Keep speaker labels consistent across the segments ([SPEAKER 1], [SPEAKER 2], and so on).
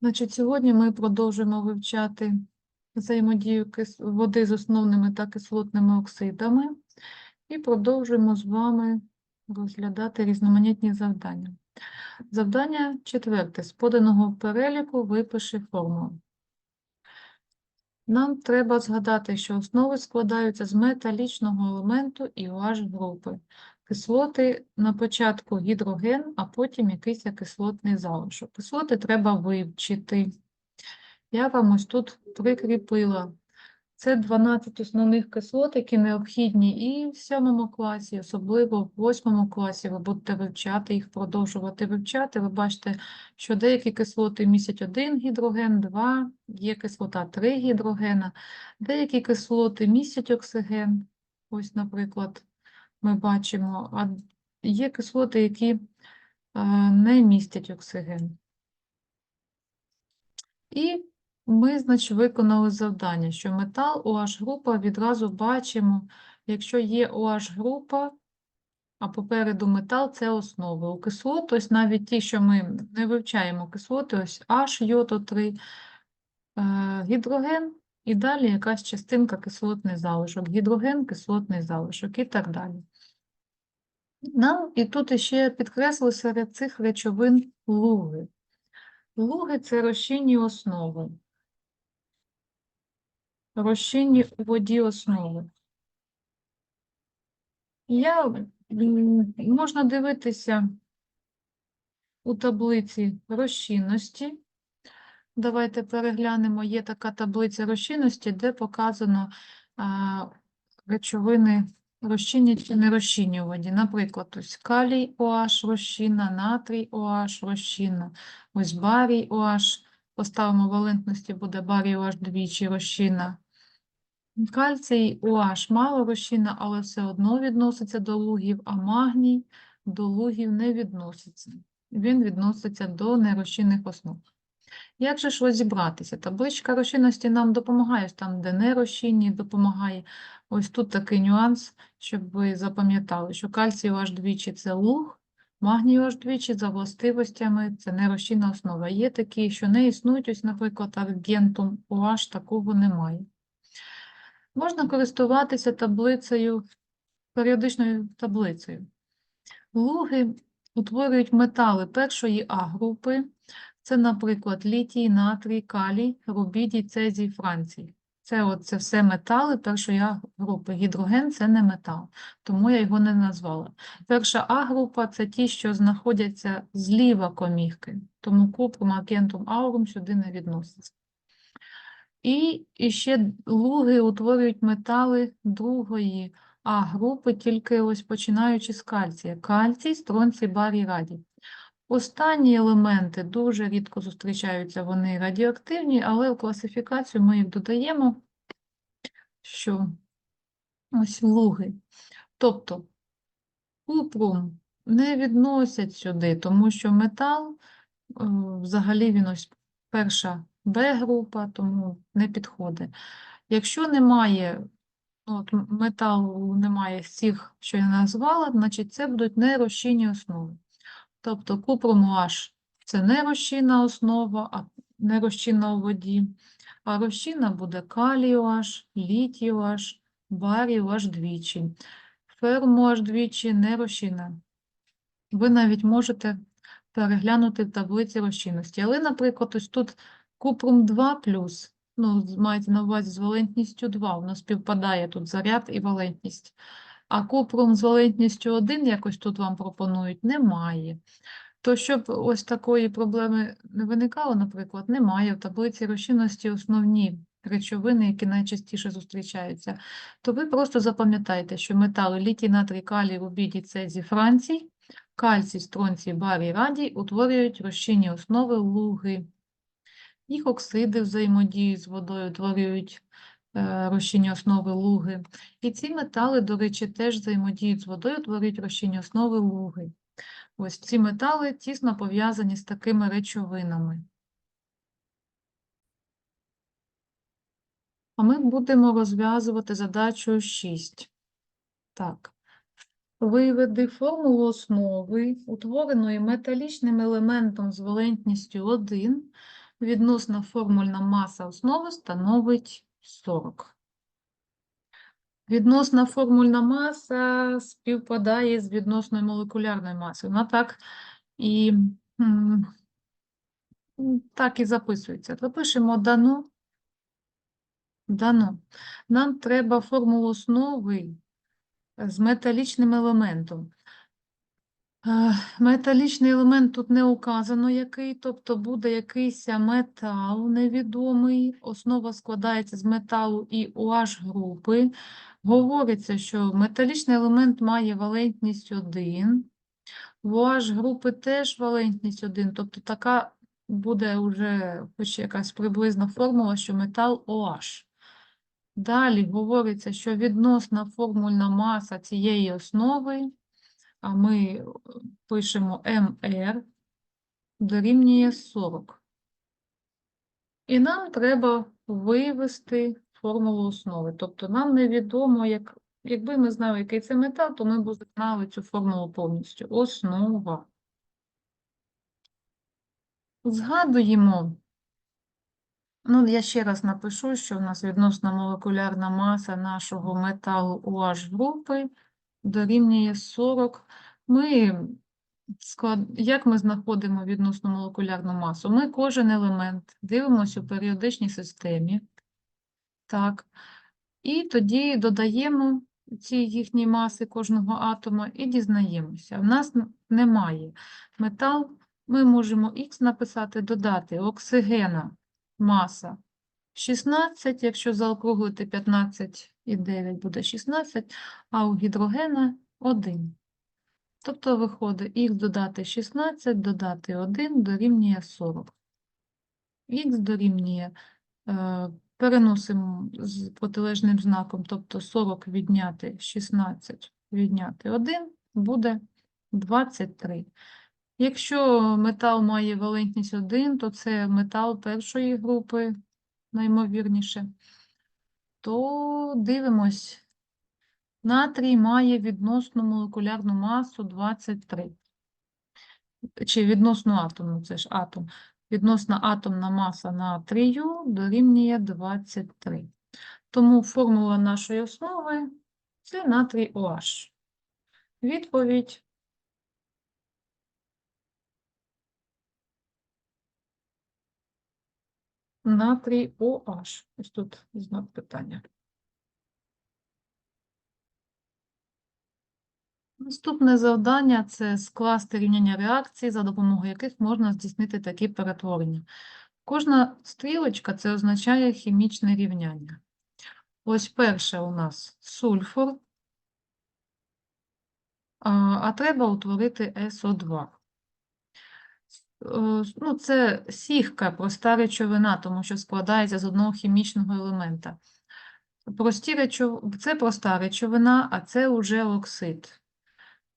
[SPEAKER 1] Значить, сьогодні ми продовжуємо вивчати взаємодію води з основними та кислотними оксидами і продовжуємо з вами розглядати різноманітні завдання. Завдання четверте. З поданого переліку випиши формулу. Нам треба згадати, що основи складаються з металічного елементу і OH групи. Кислоти на початку гідроген, а потім якийсь кислотний залишок. Кислоти треба вивчити. Я вам ось тут прикріпила. Це 12 основних кислот, які необхідні і в 7 класі, особливо в 8 класі. Ви будете вивчати їх, продовжувати вивчати. Ви бачите, що деякі кислоти містять один гідроген, два, є кислота 3 гідрогена, деякі кислоти містять оксиген. Ось, наприклад, ми бачимо, а є кислоти, які е, не містять оксиген. І ми, значить, виконали завдання, що метал OH група відразу бачимо, якщо є OH група, а попереду метал це основи. У кислот, ось навіть ті, що ми не вивчаємо кислоти, ось H, йод 3 е, гідроген, і далі якась частинка кислотний залишок, гідроген, кислотний залишок і так далі. Нам і тут ще підкреслили серед цих речовин луги. Луги це розчинні основи. Розчинні у воді основи. Я, можна дивитися у таблиці розчинності. Давайте переглянемо, є така таблиця розчинності, де показано а, речовини розчинні чи не у воді. Наприклад, ось калій OH розчинна, натрій OH розчинна, ось барій OH, поставимо валентності, буде барій OH двічі розчинна. Кальцій OH мало розчинна, але все одно відноситься до лугів, а магній до лугів не відноситься. Він відноситься до нерозчинних основ. Як же ж розібратися? Табличка розчинності нам допомагає, там, де нерозчинні, допомагає. Ось тут такий нюанс, щоб ви запам'ятали, що кальцій OH двічі – це луг, магній OH двічі за властивостями – це нерозчинна основа. Є такі, що не існують, ось, наприклад, аргентум OH, такого немає. Можна користуватися таблицею, періодичною таблицею. Луги утворюють метали першої А-групи. Це, наприклад, літій, натрій, калій, рубідій, цезій, францій. Це, от, це все метали першої А-групи. Гідроген – це не метал, тому я його не назвала. Перша А-група – це ті, що знаходяться зліва комірки, тому купрум, аргентум, аурум сюди не відноситься. І, і ще луги утворюють метали другої А-групи, тільки ось починаючи з кальція. Кальцій, стронцій, барій, радій. Останні елементи дуже рідко зустрічаються, вони радіоактивні, але в класифікацію ми їх додаємо, що ось луги. Тобто купрум не відносять сюди, тому що метал, е, взагалі він ось перша Б-група, тому не підходить. Якщо немає, ну, от металу немає цих, що я назвала, значить це будуть нерозчинні основи. Тобто купрум OH – це нерозчинна основа, а нерозчинна у воді. А розчинна буде калій OH, літій OH, барій OH двічі. Ферм OH двічі нерозчинна. Ви навіть можете переглянути в таблиці розчинності. Але, наприклад, ось тут купрум 2 ну, мається на увазі з валентністю 2, воно співпадає тут заряд і валентність. А купрум з валентністю 1, якось тут вам пропонують, немає. То щоб ось такої проблеми не виникало, наприклад, немає. В таблиці розчинності основні речовини, які найчастіше зустрічаються, то ви просто запам'ятайте, що метали літій, натрій, калій, рубідій, цезій, францій, кальцій, стронцій, барій, радій утворюють розчинні основи луги. Їх оксиди взаємодіють з водою, утворюють розчинні основи луги. І ці метали, до речі, теж взаємодіють з водою, утворюють розчинні основи луги. Ось ці метали тісно пов'язані з такими речовинами. А ми будемо розв'язувати задачу 6. Так. Виведи формулу основи, утвореної металічним елементом з валентністю 1, Відносна формульна маса основи становить 40. Відносна формульна маса співпадає з відносною молекулярною масою. Вона так і, так і записується. Запишемо дано. Дано. Нам треба формулу основи з металічним елементом. Е, Металічний елемент тут не указано який, тобто буде якийсь метал невідомий. Основа складається з металу і OH групи. Говориться, що металічний елемент має валентність 1. В OH групи теж валентність 1, тобто така буде вже хоч якась приблизна формула, що метал OH. Далі говориться, що відносна формульна маса цієї основи ми е, пишемо МР дорівнює 40. І нам треба вивести формулу основи. Тобто нам невідомо, як, якби ми знали, який це метал, то ми б знали цю формулу повністю. Основа. Згадуємо. Ну, я ще раз напишу, що в нас відносна молекулярна маса нашого металу OH групи дорівнює 40. Ми склад... Як ми знаходимо відносну молекулярну масу? Ми кожен елемент дивимося у періодичній системі. Так. І тоді додаємо ці їхні маси кожного атома і дізнаємося. В нас немає метал, ми можемо Х написати, додати оксигена маса 16, якщо заокруглити 15 і 9 буде 16, а у гідрогена 1. Тобто виходить х додати 16, додати 1 дорівнює 40. Х дорівнює, е, переносимо з протилежним знаком, тобто 40 відняти 16, відняти 1, буде 23. Якщо метал має валентність 1, то це метал першої групи, наймовірніше. То дивимось. Натрій має відносну молекулярну масу 23. Чи відносну атомну, це ж атом. Відносна атомна маса натрію дорівнює 23. Тому формула нашої основи це натрій OH. Відповідь натрій OH. Ось тут знак питання. Наступне завдання це скласти рівняння реакцій, за допомогою яких можна здійснити такі перетворення. Кожна стрілочка це означає хімічне рівняння. Ось перше у нас сульфур, а, треба утворити СО2. Е, Ну, це сіхка, проста речовина, тому що складається з одного хімічного елемента. Прості речов... Це проста речовина, а це вже оксид.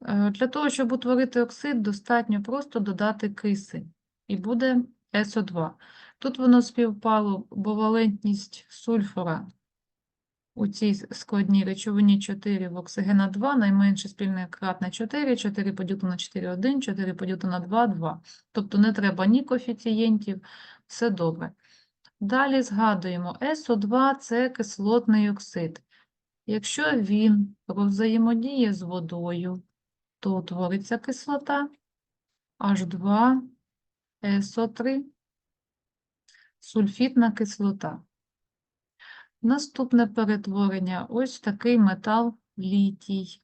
[SPEAKER 1] Е, Для того, щоб утворити оксид, достатньо просто додати кисень, і буде СО2. Тут воно співпало, бо валентність сульфура у цій складній речовині 4 в оксигена 2, найменше спільне кратне 4, 4 поділити на 4 – 1, 4 поділити на 2 – 2. Тобто не треба ні коефіцієнтів, все добре. Далі згадуємо, СО2 – це кислотний оксид. Якщо він взаємодіє з водою, то утвориться кислота H2, SO3, сульфітна кислота. Наступне перетворення – ось такий метал літій.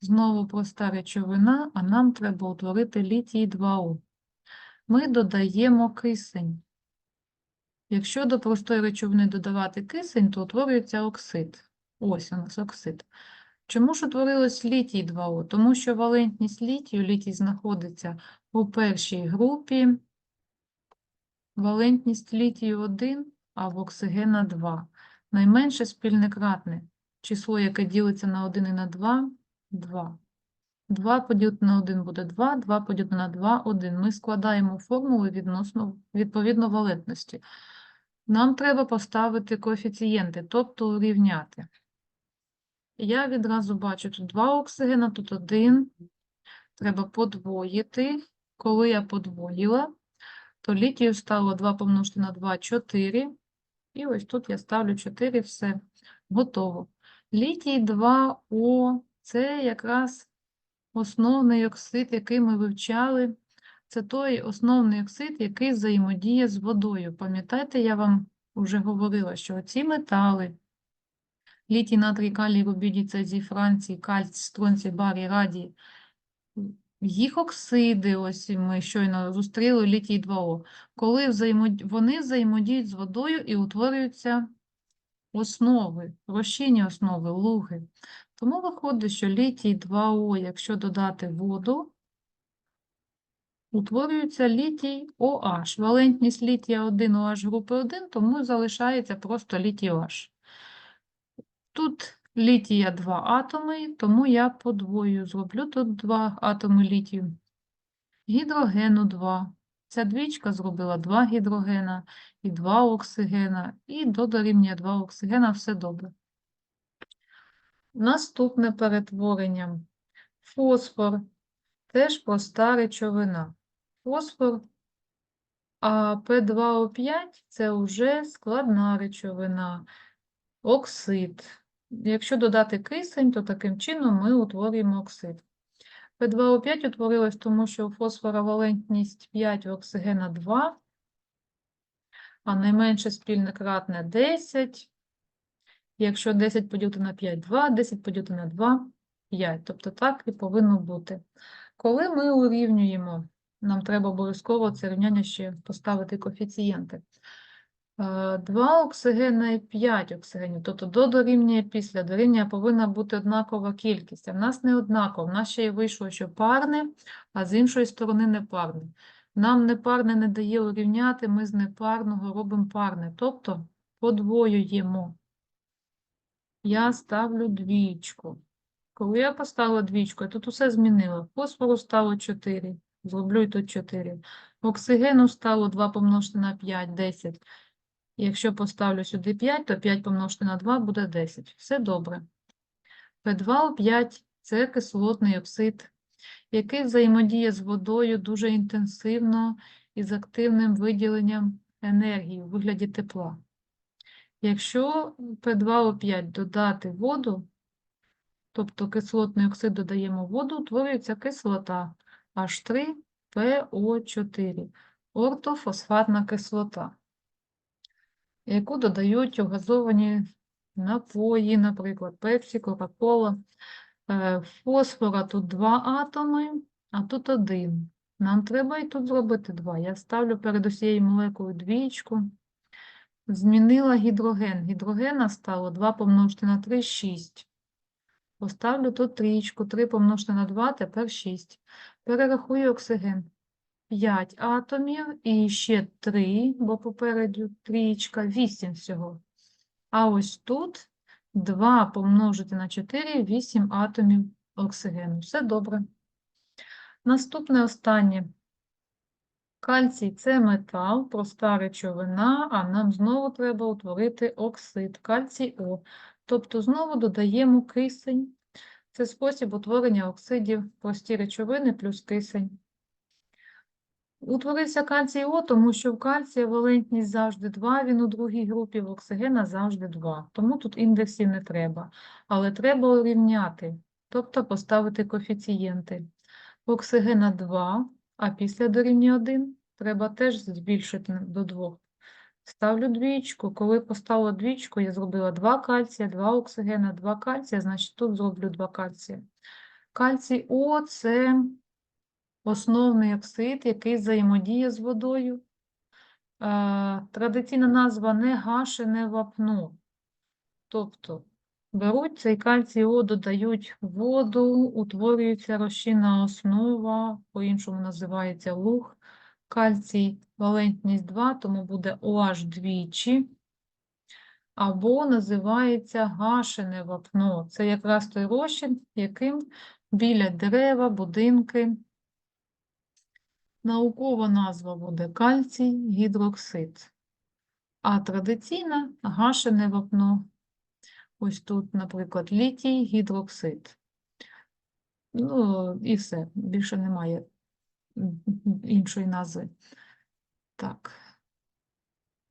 [SPEAKER 1] Знову проста речовина, а нам треба утворити літій 2У. Ми додаємо кисень. Якщо до простої речовини додавати кисень, то утворюється оксид. Ось у нас оксид. Чому ж утворилось літій 2О? Тому що валентність літію, літій знаходиться у першій групі, валентність літію 1, а в оксигена 2. Найменше спільне кратне. Число, яке ділиться на 1 і на 2 – 2. 2 поділити на 1 буде 2, 2 поділити на 2 – 1. Ми складаємо формули відносно, відповідно валентності. Нам треба поставити коефіцієнти, тобто урівняти. Я відразу бачу тут два оксигена, тут один. Треба подвоїти. Коли я подвоїла, то літію стало 2 помножити на 2 – 4. І ось тут я ставлю 4, все, готово. Літій 2О – це якраз основний оксид, який ми вивчали. Це той основний оксид, який взаємодіє з водою. Пам'ятаєте, я вам вже говорила, що ці метали літій, натрій, калій, рубідій, цезій, францій, кальцій, стронцій, барій, радій, їх оксиди, ось ми щойно зустріли літій 2О, коли взаємод... вони взаємодіють з водою і утворюються основи, розчинні основи, луги. Тому виходить, що літій 2О, якщо додати воду, утворюється літій OH. Валентність літія 1 OH групи 1, тому залишається просто літій OH. Тут літія 2 атоми, тому я подвою зроблю тут 2 атоми літію. Гідрогену 2. Ця двічка зробила 2 гідрогена і 2 оксигена, і до дорівнює 2 оксигена, все добре. Наступне перетворення. Фосфор. Теж проста речовина. Фосфор, а P2O5 – це вже складна речовина, оксид. Якщо додати кисень, то таким чином ми утворюємо оксид. P2O5 утворилось, тому що фосфора валентність 5, у оксигена 2, а найменше спільне кратне 10. Якщо 10 поділити на 5 – 2, 10 поділити на 2 – 5. Тобто так і повинно бути. Коли ми урівнюємо, нам треба обов'язково це рівняння ще поставити коефіцієнти. 2 оксигена і 5 оксигенів, тобто до дорівнює після дорівнює повинна бути однакова кількість. А в нас не однакова, в нас ще й вийшло, що парне, а з іншої сторони непарне. Нам непарне не дає урівняти, ми з непарного робимо парне, тобто подвоюємо. Я ставлю двічку. Коли я поставила двічку, я тут усе змінила. Фосфору стало 4, зроблю і тут 4. Оксигену стало 2 помножити на 5, 10. Якщо поставлю сюди 5, то 5 помножити на 2 буде 10. Все добре. P2O5 – це кислотний оксид, який взаємодіє з водою дуже інтенсивно і з активним виділенням енергії у вигляді тепла. Якщо P2O5 додати воду, тобто кислотний оксид додаємо воду, утворюється кислота H3PO4, ортофосфатна кислота яку додають у газовані напої, наприклад, пепсі, кока-кола. Е, Фосфора тут два атоми, а тут один. Нам треба і тут зробити два. Я ставлю перед усією молекулою двічку. Змінила гідроген. Гідрогена стало 2 помножити на 3 – 6. Поставлю тут трічку, 3 помножити на 2, тепер 6. Перерахую оксиген. 5 атомів і ще 3, бо попереду трієчка, 8 всього. А ось тут 2 помножити на 4, 8 атомів оксигену. Все добре. Наступне останнє. Кальцій – це метал, проста речовина, а нам знову треба утворити оксид, кальцій О. Тобто знову додаємо кисень. Це спосіб утворення оксидів, прості речовини плюс кисень. Утворився кальцій О, тому що в кальція валентність завжди 2, він у другій групі, в оксигена завжди 2. Тому тут індексів не треба. Але треба урівняти, тобто поставити коефіцієнти. Оксигена 2, а після дорівнює 1 треба теж збільшити до 2. Ставлю двічку. Коли поставила двічку, я зробила 2 кальція, 2 оксигена, 2 кальція, значить тут зроблю 2 кальція. Кальцій О – це основний оксид, який взаємодіє з водою. Е, Традиційна назва не гашене вапно. Тобто беруть цей кальцій О, додають воду, утворюється розчинна основа, по-іншому називається луг. Кальцій валентність 2, тому буде OH двічі. Або називається гашене вапно. Це якраз той розчин, яким біля дерева, будинки. Наукова назва буде кальцій гідроксид. А традиційна гашене вапно. Ось тут, наприклад, літій гідроксид. Ну, і все, більше немає іншої назви. Так.